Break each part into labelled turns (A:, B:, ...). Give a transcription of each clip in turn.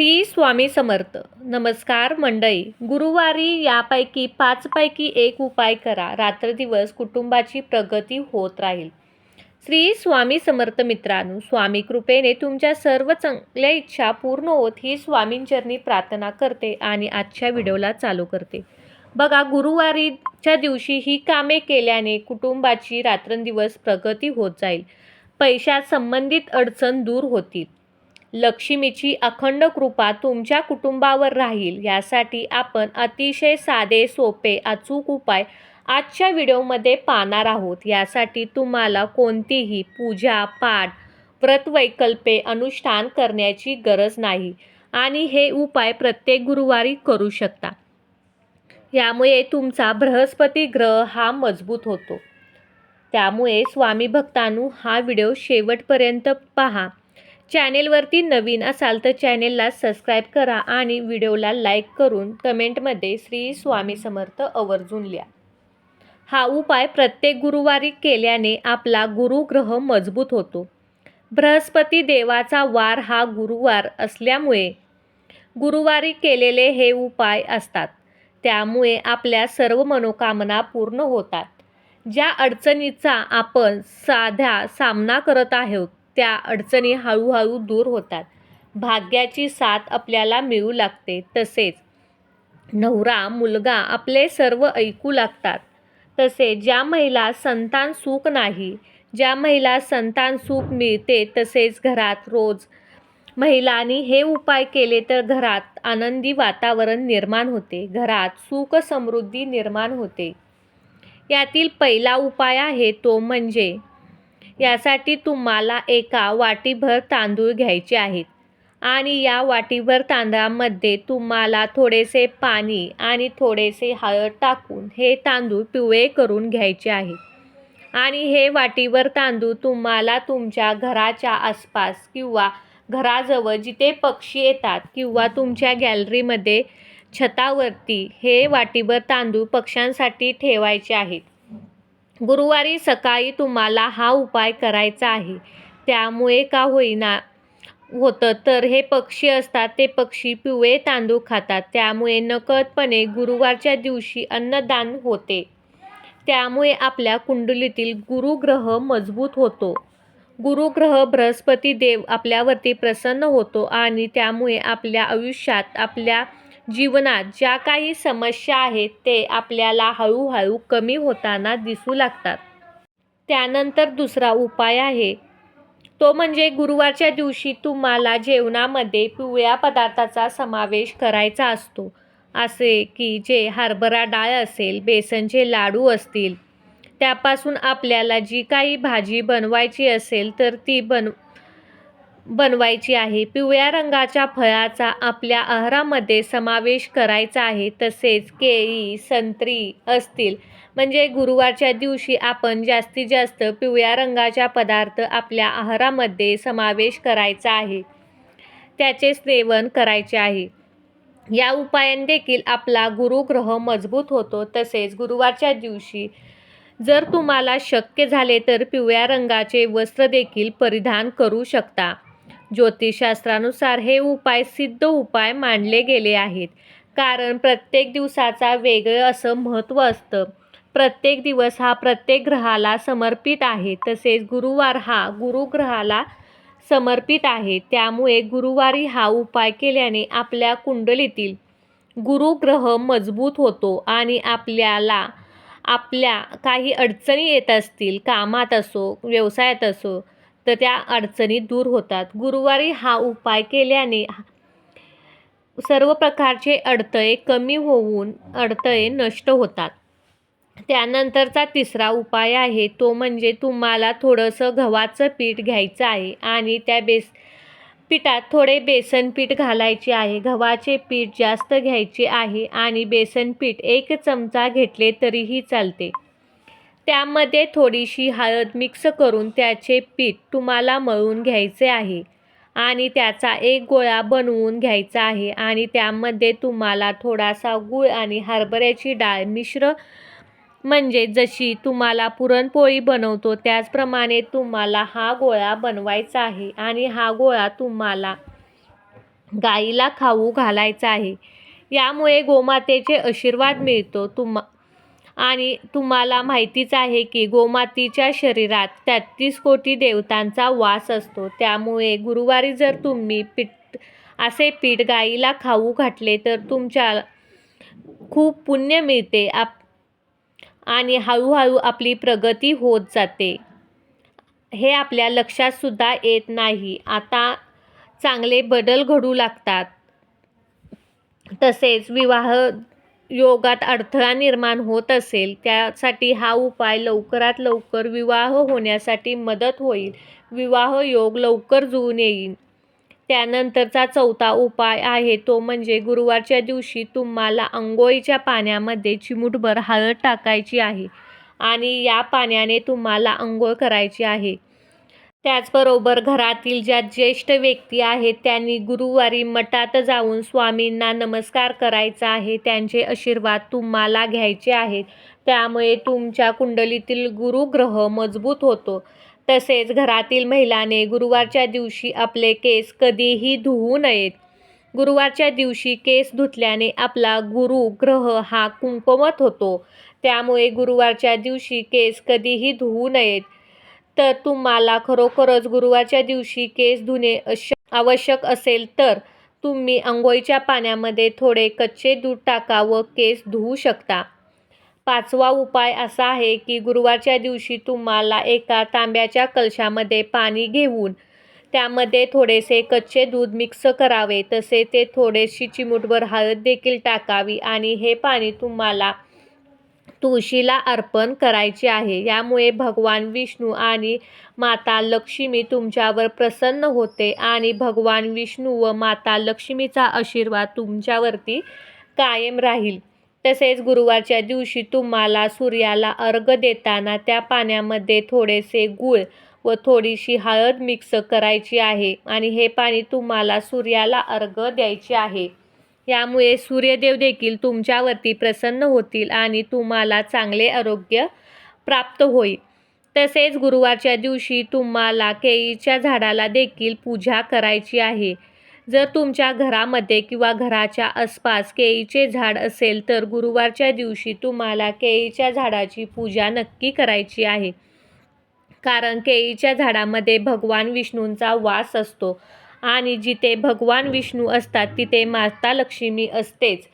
A: श्री स्वामी समर्थ. नमस्कार मंडळी. गुरुवारी यापैकी पाचपैकी एक उपाय करा. रात्रदिवस कुटुंबाची प्रगती होत राहील. श्री स्वामी समर्थ मित्रांनो स्वामी कृपेने तुमच्या सर्व चांगल्या इच्छा पूर्ण होत ही स्वामींचरणी प्रार्थना करते आणि आजच्या व्हिडिओला चालू करते. बघा गुरुवारीच्या दिवशी ही कामे केल्याने कुटुंबाची रात्रंदिवस प्रगती होत जाईल. पैशात संबंधित अडचण दूर होतील. लक्ष्मीची अखंड कृपा तुमच्या कुटुंबावर राहील. यासाठी आपण अतिशय साधे सोपे अचूक उपाय आजच्या व्हिडिओमध्ये पाहणार आहोत. यासाठी तुम्हाला कोणतीही पूजा पाठ व्रतवैकल्पे अनुष्ठान करण्याची गरज नाही आणि हे उपाय प्रत्येक गुरुवारी करू शकता. यामुळे तुमचा बृहस्पती ग्रह हा मजबूत होतो. त्यामुळे स्वामी भक्तांनो हा व्हिडिओ शेवटपर्यंत पहा. चॅनेलवरती नवीन असाल तर चॅनेलला सबस्क्राईब करा आणि व्हिडिओला लाईक करून कमेंटमध्ये श्री स्वामी समर्थ आवर्जून लिहा. हा उपाय प्रत्येक गुरुवारी केल्याने आपला गुरुग्रह मजबूत होतो. बृहस्पती देवाचा वार हा गुरुवार असल्यामुळे गुरुवारी केलेले हे उपाय असतात. त्यामुळे आपल्या सर्व मनोकामना पूर्ण होतात. ज्या अडचणीचा आपण साध्या सामना करत आहोत त्या अडचणी हळूहळू दूर होतात. भाग्याची साथ आपल्याला मिळू लागते. तसेच नवरा मुलगा आपले सर्व ऐकू लागतात. तसे ज्या महिला संतान सुख नाही ज्या महिला संतान सुख मिळते तसेच घरात रोज महिलांनी हे उपाय केले तर घरात आनंदी वातावरण निर्माण होते. घरात सुख समृद्धी निर्माण होते. यातील पहिला उपाय आहे तो म्हणजे यासाठी तुम्हाला एका वाटीभर तांदूळ घ्यायचे आहेत. आणि या वाटीभर तांदळामध्ये तुम्हाला थोडेसे पाणी आणि थोडेसे हळद टाकून हे तांदूळ पिवळे करून घ्यायचे आहे. आणि हे वाटीभर तांदूळ तुम्हाला तुमच्या घराच्या आसपास किंवा घराजवळ जिथे पक्षी येतात किंवा तुमच्या गॅलरीमध्ये छतावरती हे वाटीभर तांदूळ पक्ष्यांसाठी ठेवायचे आहेत. गुरुवारी सकाळी तुम्हाला हा उपाय करायचा आहे. त्यामुळे का होईना होतं? तर हे पक्षी असतात ते पक्षी पिवळे तांदूळ खातात. त्यामुळे नकळतपणे गुरुवारच्या दिवशी अन्नदान होते. त्यामुळे आपल्या कुंडलीतील गुरुग्रह मजबूत होतो. गुरुग्रह बृहस्पती देव आपल्यावरती प्रसन्न होतो आणि त्यामुळे आपल्या आयुष्यात आपल्या जीवनात ज्या काही समस्या आहेत ते आपल्याला हळूहळू कमी होताना दिसू लागतात. त्यानंतर दुसरा उपाय आहे. तो म्हणजे गुरुवारच्या दिवशी तुम्हाला जेवणामध्ये पिवळ्या पदार्थाचा समावेश करायचा असतो. असे की जे हरभरा डाळ असेल बेसनचे लाडू असतील त्यापासून आपल्याला जी काही भाजी बनवायची असेल तर ती बन बनवायची आहे. पिवळ्या रंगाच्या फळाचा आपल्या आहारामध्ये समावेश करायचा आहे. तसेच केळी संत्री असतील. म्हणजे गुरुवारच्या दिवशी आपण जास्तीत जास्त पिवळ्या रंगाच्या पदार्थ आपल्या आहारामध्ये समावेश करायचा आहे. त्याचे सेवन करायचे आहे. या उपायाने देखील आपला गुरुग्रह मजबूत होतो. तसेच गुरुवारच्या दिवशी जर तुम्हाला शक्य झाले तर पिवळ्या रंगाचे वस्त्र देखील परिधान करू शकता. ज्योतिषशास्त्रानुसार हे उपाय सिद्ध उपाय मानले गेले आहेत. कारण प्रत्येक दिवसाचा वेगळं असं महत्त्व असतं. प्रत्येक दिवस हा प्रत्येक ग्रहाला समर्पित आहे. तसेच गुरुवार हा गुरुग्रहाला समर्पित आहे. त्यामुळे गुरुवारी हा उपाय केल्याने आपल्या कुंडलीतील गुरुग्रह मजबूत होतो आणि आपल्याला आपल्या काही अडचणी येत असतील कामात असो व्यवसायात असो तर त्या अडचणी दूर होतात. गुरुवारी हा उपाय केल्याने सर्व प्रकारचे अडथळे कमी होऊन अडथळे नष्ट होतात. त्यानंतरचा तिसरा उपाय आहे तो म्हणजे तुम्हाला थोडंसं गव्हाचं पीठ घ्यायचं आहे आणि त्या बेस पिठात थोडे बेसन पीठ घालायचे आहे. गव्हाचे पीठ जास्त घ्यायचे आहे आणि बेसन पीठ एक चमचा घेतले तरीही चालते. त्यामध्ये थोडीशी हळद मिक्स करून त्याचे पीठ तुम्हाला मळून घ्यायचे आहे. आणि त्याचा एक गोळा बनवून घ्यायचा आहे. आणि त्यामध्ये तुम्हाला थोडासा गूळ आणि हरभऱ्याची डाळ मिश्र म्हणजे जशी तुम्हाला पुरणपोळी बनवतो त्याचप्रमाणे तुम्हाला हा गोळा बनवायचा आहे. आणि हा गोळा तुम्हाला गाईला खाऊ घालायचा आहे. यामुळे गोमातेचे आशीर्वाद मिळतो. तुम्हा आणि तुम्हाला माहितीच आहे की गोमातीच्या शरीरात तेहतीस कोटी देवतांचा वास असतो. त्यामुळे गुरुवारी जर तुम्ही पीठ असे पीठ गाईला खाऊ घातले तर तुमच्या खूप पुण्य मिळते. आप आणि हळूहळू आपली प्रगती होत जाते. हे आपल्या लक्षातसुद्धा येत नाही. आता चांगले बदल घडू लागतात. तसेच विवाह योगात अडथळा निर्माण होत असेल त्यासाठी हा उपाय लवकरात लवकर विवाह होण्यासाठी मदत होईल. विवाह योग लवकर जुळून येईल. त्यानंतरचा चौथा उपाय आहे तो म्हणजे गुरुवारच्या दिवशी तुम्हाला अंघोळीच्या पाण्यामध्ये चिमूटभर हळद टाकायची आहे आणि या पाण्याने तुम्हाला अंघोळ करायची आहे. त्याचबरोबर घरातील ज्या ज्येष्ठ व्यक्ती आहेत त्यांनी गुरुवारी मठात जाऊन स्वामींना नमस्कार करायचा आहे त्यांचे आशीर्वाद तुम्हाला घ्यायचे आहेत. त्यामुळे तुमच्या कुंडलीतील गुरुग्रह मजबूत होतो. तसेच घरातील महिलाने गुरुवारच्या दिवशी आपले केस कधीही धुवू नयेत. गुरुवारच्या दिवशी केस धुतल्याने आपला गुरु ग्रह हा कुंकवत होतो. त्यामुळे गुरुवारच्या दिवशी केस कधीही धुवू नयेत. तर तुम्हाला खरोखरच गुरुवारच्या दिवशी केस धुणे अश आवश्यक असेल तर तुम्ही आंघोळीच्या पाण्यामध्ये थोडे कच्चे दूध टाका व केस धुवू शकता. पाचवा उपाय असा आहे की गुरुवारच्या दिवशी तुम्हाला एका तांब्याच्या कलशामध्ये पाणी घेऊन त्यामध्ये थोडेसे कच्चे दूध मिक्स करावे. तसे ते थोडेशी चिमूटभर हळद देखील टाकावी आणि हे पाणी तुम्हाला तुळशीला अर्पण करायचे आहे. यामुळे भगवान विष्णू आणि माता लक्ष्मी तुमच्यावर प्रसन्न होते आणि भगवान विष्णू व माता लक्ष्मीचा आशीर्वाद तुमच्यावरती कायम राहील. तसेच गुरुवारच्या दिवशी तुम्हाला सूर्याला अर्घ देताना त्या पाण्यामध्ये थोडेसे गूळ व थोडीशी हळद मिक्स करायची आहे आणि हे पाणी तुम्हाला सूर्याला अर्घ द्यायचे आहे. त्यामुळे सूर्यदेव देखील तुमच्यावरती प्रसन्न होतील आणि तुम्हाला चांगले आरोग्य प्राप्त होईल. तसेच गुरुवारच्या दिवशी तुम्हाला केळीच्या झाडाला देखील पूजा करायची आहे. जर तुमच्या घरामध्ये किंवा घराच्या आसपास केळीचे झाड असेल तर गुरुवारच्या दिवशी तुम्हाला केळीच्या झाडाची पूजा नक्की करायची आहे. कारण केळीच्या झाडामध्ये भगवान विष्णूंचा वास असतो. आणि जिथे भगवान विष्णू असतात तिथे माता लक्ष्मी असतेच.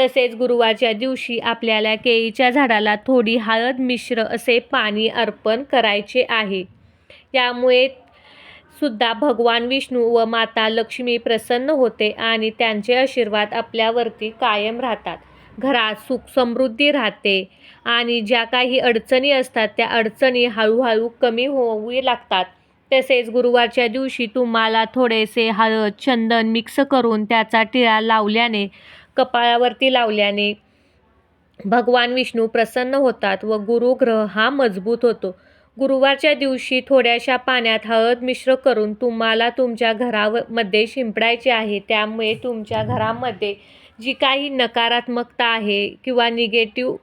A: तसेच गुरुवारच्या दिवशी आपल्याला केळीच्या झाडाला थोडी हळद मिश्र असे पाणी अर्पण करायचे आहे. यामुळे सुद्धा भगवान विष्णू व माता लक्ष्मी प्रसन्न होते आणि त्यांचे आशीर्वाद आपल्यावरती कायम राहतात. घरात सुख समृद्धी राहते आणि ज्या काही अडचणी असतात त्या अडचणी हळूहळू कमी होऊ लागतात. तसेच गुरुवारच्या दिवशी तुम्हाला थोडेसे हळद चंदन मिक्स करून त्याचा टिळा लावल्याने कपाळावरती लावल्याने भगवान विष्णू प्रसन्न होतात व गुरुग्रह हा मजबूत होतो. गुरुवारच्या दिवशी थोड्याशा पाण्यात हळद मिश्र करून तुम्हाला तुमच्या घरामध्ये शिंपडायचे आहे. त्यामुळे तुमच्या घरामध्ये जी काही नकारात्मकता आहे किंवा निगेटिव्ह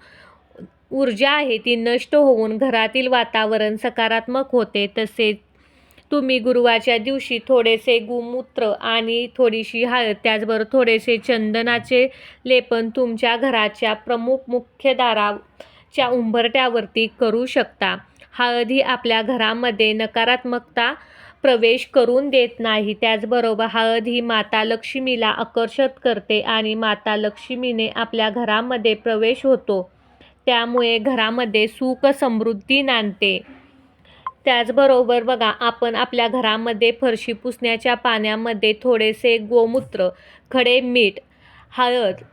A: ऊर्जा आहे ती नष्ट होऊन घरातील वातावरण सकारात्मक होते. तसेच तुम्ही गुरुवारच्या दिवशी थोडेसे गोमूत्र आणि थोडीशी हळद त्याचबरोबर थोडेसे चंदनाचे लेपन तुमच्या घराच्या प्रमुख मुख्य दाराच्या उंबरट्यावरती करू शकता. हळद ही आपल्या घरामध्ये नकारात्मकता प्रवेश करून देत नाही. त्याचबरोबर हळद ही माता लक्ष्मीला आकर्षित करते आणि माता लक्ष्मीने आपल्या घरामध्ये प्रवेश होतो. त्यामुळे घरामध्ये सुख समृद्धी नांदते. त्याचबरोबर बघा आपण आपल्या घरामध्ये फरशी पुसण्याच्या पाण्यामध्ये थोडेसे गोमूत्र खडे मीठ हळद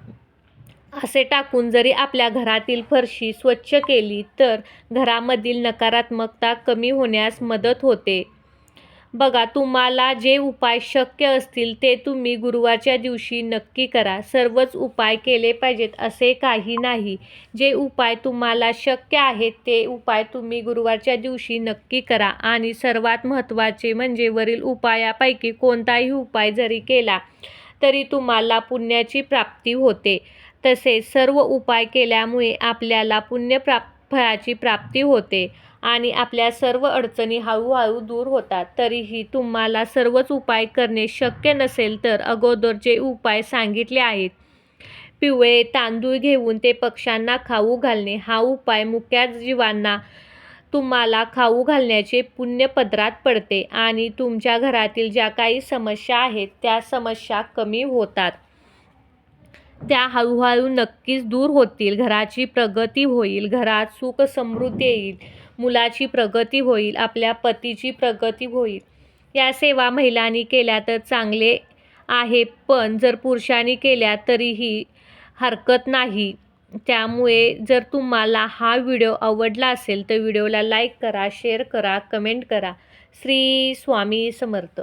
A: असे टाकून जरी आपल्या घरातील फरशी स्वच्छ केली तर घरामधील नकारात्मकता कमी होण्यास मदत होते. बघा तुम्हाला जे उपाय शक्य असतील ते तुम्ही गुरुवारच्या दिवशी नक्की करा. सर्वच उपाय केले पाहिजेत असे काही नाही. जे उपाय तुम्हाला शक्य आहेत ते उपाय तुम्ही गुरुवारच्या दिवशी नक्की करा. आणि सर्वात महत्त्वाचे म्हणजे वरील उपायापैकी कोणताही उपाय जरी केला तरी तुम्हाला पुण्याची प्राप्ती होते. तसेच सर्व उपाय केल्यामुळे आपल्याला पुण्यप्राप फळाची प्राप्ती होते. आणि आपल्या सर्व अडचणी हळूहळू दूर होतात. तरीही तुम्हाला सर्वच उपाय करणे शक्य नसेल तर अगोदर जे उपाय सांगितले आहेत. पिवळे तांदूळ घेऊन ते पक्ष्यांना खाऊ घालणे. हा उपाय मुक्या जीवांना तुम्हाला खाऊ घालण्याचे पुण्य पदरात पडते आणि तुमच्या घरातील ज्या काही समस्या आहेत त्या समस्या कमी होतात. त्या हळूहळू नक्कीच दूर होतील. घराची प्रगती होईल. घरात सुख समृद्धी येईल. मुलाची प्रगती होईल आपल्या पतीची प्रगती होईल. या सेवा महिलांनी केल्या तर चांगले आहे पण जर पुरुषांनी केल्या तरीही हरकत नाही. त्यामुळे जर तुम्हाला हा व्हिडिओ आवडला असेल तर व्हिडिओला लाईक करा शेअर करा कमेंट करा. श्री स्वामी समर्थ.